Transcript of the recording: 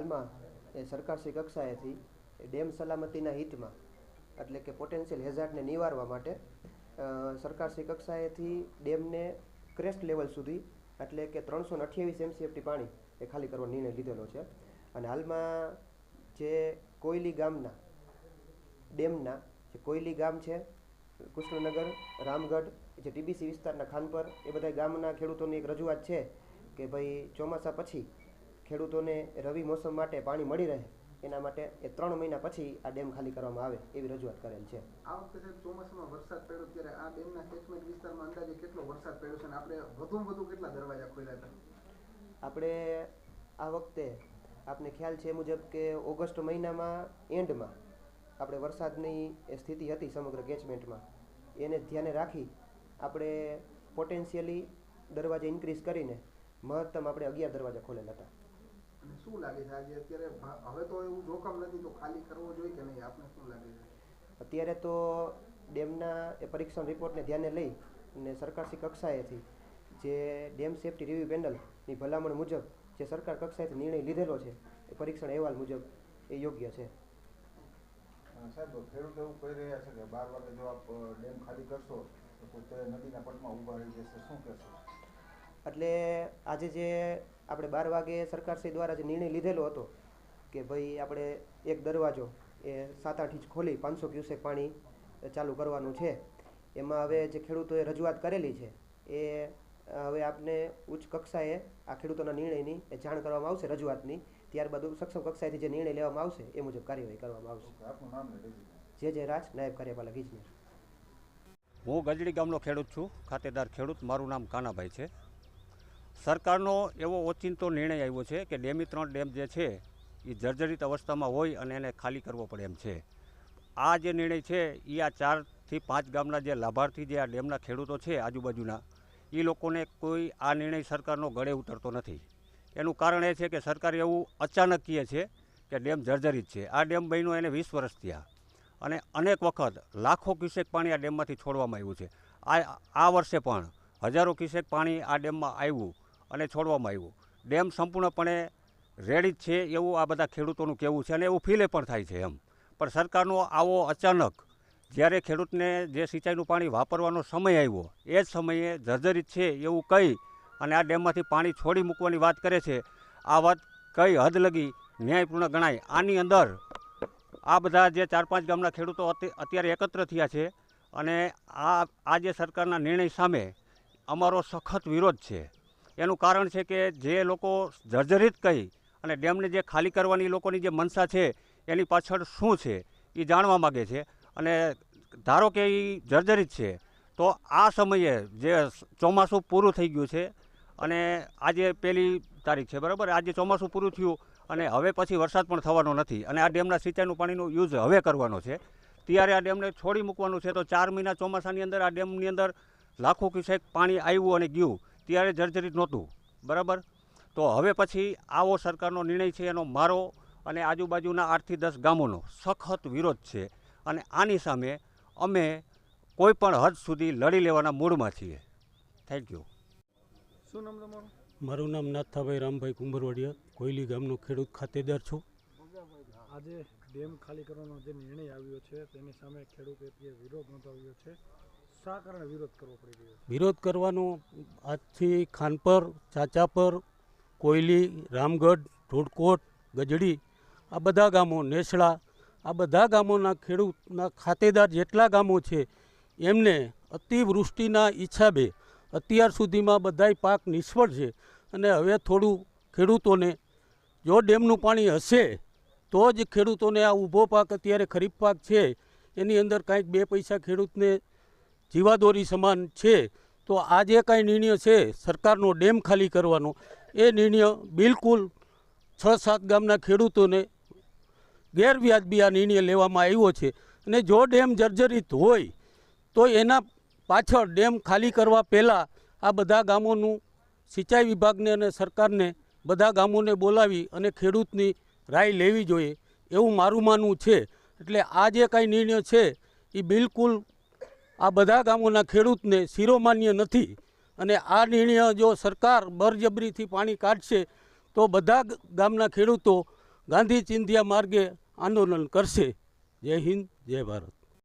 હાલમાં એ સરકારશ્રી કક્ષાએથી ડેમ સલામતીના હિતમાં, એટલે કે પોટેન્શિયલ હેઝાર્ડને નિવારવા માટે સરકારશ્રી કક્ષાએથી ડેમને ક્રેસ્ટ લેવલ સુધી, એટલે કે ત્રણસો ને અઠ્યાવીસ એમસીએફટી પાણી એ ખાલી કરવાનો નિર્ણય લીધેલો છે. અને હાલમાં જે કોયલી ગામના, ડેમના જે કોયલી ગામ છે, કૃષ્ણનગર, રામગઢ, જે ટીબીસી વિસ્તારના ખાનપર, એ બધા ગામના ખેડૂતોની એક રજૂઆત છે કે ભાઈ ચોમાસા પછી ખેડૂતોને રવિ મોસમ માટે પાણી મળી રહે એના માટે એ ત્રણ મહિના પછી આ ડેમ ખાલી કરવામાં આવે એવી રજૂઆત કરેલ છે. આ વખતે સાહેબ ચોમાસામાં વરસાદ પડ્યો ત્યારે આ ડેમના કેચમેન્ટ વિસ્તારમાં અંદાજે કેટલો વરસાદ પડ્યો છે અને આપણે વધુમાં વધુ કેટલા દરવાજા ખોલ્યા હતા? આપણે આ વખતે આપને ખ્યાલ છે એ મુજબ કે ઓગસ્ટ મહિનામાં એન્ડમાં આપણે વરસાદની એ સ્થિતિ હતી સમગ્ર કેચમેન્ટમાં એને ધ્યાને રાખી આપણે પોટેન્શિયલી દરવાજા ઇન્ક્રીઝ કરીને મહત્તમ આપણે અગિયાર દરવાજા ખોલેલા હતા. અને શું લાગે છે? આજે અત્યારે હવે તો એવું જોખમ નથી તો ખાલી કરવો જોઈએ કે નહીં? આપને શું લાગે છે? અત્યારે તો ડેમના એ પરીક્ષણ રિપોર્ટને ધ્યાને લઈ અને સરકારશ્રી કક્ષાએથી જે ડેમ સેફ્ટી રિવ્યુ પેનલની ભલામણ મુજબ જે સરકાર કક્ષાએથી નિર્ણય લીધેલો છે એ પરીક્ષણ અહેવાલ મુજબ એ યોગ્ય છે. સાહેબ ખેડૂત એવું કહી રહ્યા છે કે બાર વાગે જો આપ ડેમ ખાલી કરશો તો તે નદીના પટમાં ઊભા રહી જશે. શું કહેશો? એટલે આજે જે આપણે બાર વાગે સરકારશ્રી દ્વારા જે નિર્ણય લીધેલો હતો કે ભાઈ આપણે એક દરવાજો એ સાત આઠ ઇંચ ખોલી પાંચસો ક્યુસેક પાણી ચાલુ કરવાનું છે. એમાં હવે જે ખેડૂતોએ રજૂઆત કરેલી છે એ હવે આપને ઉચ્ચ કક્ષાએ આ ખેડૂતોના નિર્ણયની એ જાણ કરવામાં આવશે રજૂઆતની. ત્યારબાદ સક્ષમ કક્ષાએથી જે નિર્ણય લેવામાં આવશે એ મુજબ કાર્યવાહી કરવામાં આવશે. જે જે રાજ નાયબ કાર્યપાલક ઇજનેર હું ગજડી ગામનો ખેડૂત છું ખાતેદાર ખેડૂત. મારું નામ કાનાભાઈ છે. સરકારનો એવો ઓચિંતો નિર્ણય આવ્યો છે કે ડેમી ત્રણ ડેમ જે છે, એ જર્જરિત અવસ્થામાં હોય અને એને ખાલી કરવો પડે એમ છે. આ જે નિર્ણય છે એ આ ચારથી પાંચ ગામના જે લાભાર્થી જે આ ડેમના ખેડૂતો છે આજુબાજુના એ લોકોને કોઈ આ નિર્ણય સરકારનો ગળે ઉતરતો નથી. એનું કારણ એ છે કે સરકાર એવું અચાનક કહે છે કે ડેમ જર્જરિત છે. આ ડેમ બન્યો એને વીસ વર્ષ થયા અને અનેક વખત લાખો ક્યુસેક પાણી આ ડેમમાંથી છોડવામાં આવ્યું છે. આ આ વર્ષે પણ હજારો ક્યુસેક પાણી આ ડેમમાં આવ્યું અને છોડવામાં આવ્યું. ડેમ સંપૂર્ણપણે રેડી જ છે એવું આ બધા ખેડૂતોનું કહેવું છે અને એવું ફીલે પણ થાય છે એમ. પણ સરકારનો આવો અચાનક જ્યારે ખેડૂતને જે સિંચાઈનું પાણી વાપરવાનો સમય આવ્યો, એ જ સમયે જર્જરિત છે એવું કહી અને આ ડેમમાંથી પાણી છોડી મૂકવાની વાત કરે છે, આ વાત કઈ હદ લગી ન્યાયપૂર્ણ ગણાય? આની અંદર આ બધા જે ચાર પાંચ ગામના ખેડૂતો અતિ- અત્યારે એકત્ર થયા છે અને આ આ જે સરકારના નિર્ણય સામે અમારો સખત વિરોધ છે. એનું કારણ છે કે જે લોકો જર્જરિત કહી અને ડેમને જે ખાલી કરવાની લોકોની જે મનસા છે, એની પાછળ શું છે, એ જાણવા માગે છે. અને ધારો કે એ જર્જરિત છે, તો આ સમયે જે ચોમાસું પૂરું થઈ ગયું છે અને આજે પહેલી તારીખ છે, બરાબર? આજે ચોમાસું પૂરું થયું અને હવે પછી વરસાદ પણ થવાનો નથી અને આ ડેમના સિંચાઈનું પાણીનો યુઝ હવે કરવાનો છે. ત્યારે આ ડેમને છોડી મૂકવાનું છે તો ચાર મહિના ચોમાસાની અંદર આ ડેમની અંદર લાખો ક્યુસેક પાણી આવ્યું અને ગયું. ત્યારે જર્જરિત નહોતું બરાબર? તો હવે પછી આવો સરકારનો નિર્ણય છે એનો મારો અને આજુબાજુના આઠથી દસ ગામોનો સખત વિરોધ છે અને આની સામે અમે કોઈ પણ હદ સુધી લડી લેવાના મૂડમાં છીએ. થેન્ક યુ શું નામ તમારું? મારું નામ નાથાભાઈ રામભાઈ કુંભરવાડિયા કોયલી ગામનો ખેડૂત ખાતેદાર છું. આજે ડેમ ખાલી કરવાનો જે નિર્ણય આવ્યો છે તેની સામે ખેડૂતે વિરોધ નોંધાવ્યો છે. વિરોધ કરવાનો આજથી ખાનપર, ચાચાપર, કોયલી, રામગઢ, ધોળકોટ, ગજડી, આ બધા ગામો, નેસડા, આ બધા ગામોના ખેડૂતના ખાતેદાર જેટલા ગામો છે, એમને અતિવૃષ્ટિના હિસાબે અત્યાર સુધીમાં બધાય પાક નિષ્ફળ છે અને હવે થોડું ખેડૂતોને જો ડેમનું પાણી હશે, તો જ ખેડૂતોને આ ઊભો પાક અત્યારે ખરીફ પાક છે, એની અંદર કાંઈક બે પૈસા ખેડૂતને જીવાદોરી સમાન છે, તો આ જે કાંઈ નિર્ણય છે સરકારનો ડેમ ખાલી કરવાનો? એ નિર્ણય બિલકુલ છ સાત ગામના ખેડૂતોને ગેરવ્યાજબી આ નિર્ણય લેવામાં આવ્યો છે. અને જો ડેમ જર્જરિત હોય, તો એના પાછળ ડેમ ખાલી કરવા પહેલાં આ બધા ગામોનું સિંચાઈ વિભાગને અને સરકારને બધા ગામોને બોલાવી અને ખેડૂતની રાય લેવી જોઈએ એવું મારું માનવું છે. એટલે આ જે કાંઈ નિર્ણય છે, એ બિલકુલ આ બધા ગામોના ખેડૂતને શિરોમાન્ય નથી. અને આ નિર્ણય જો સરકાર બરજબરીથી પાણી કાઢશે, તો બધા ગામના ખેડૂતો ગાંધી ચિંધ્યા માર્ગે આંદોલન કરશે. જય હિન્દ, જય ભારત.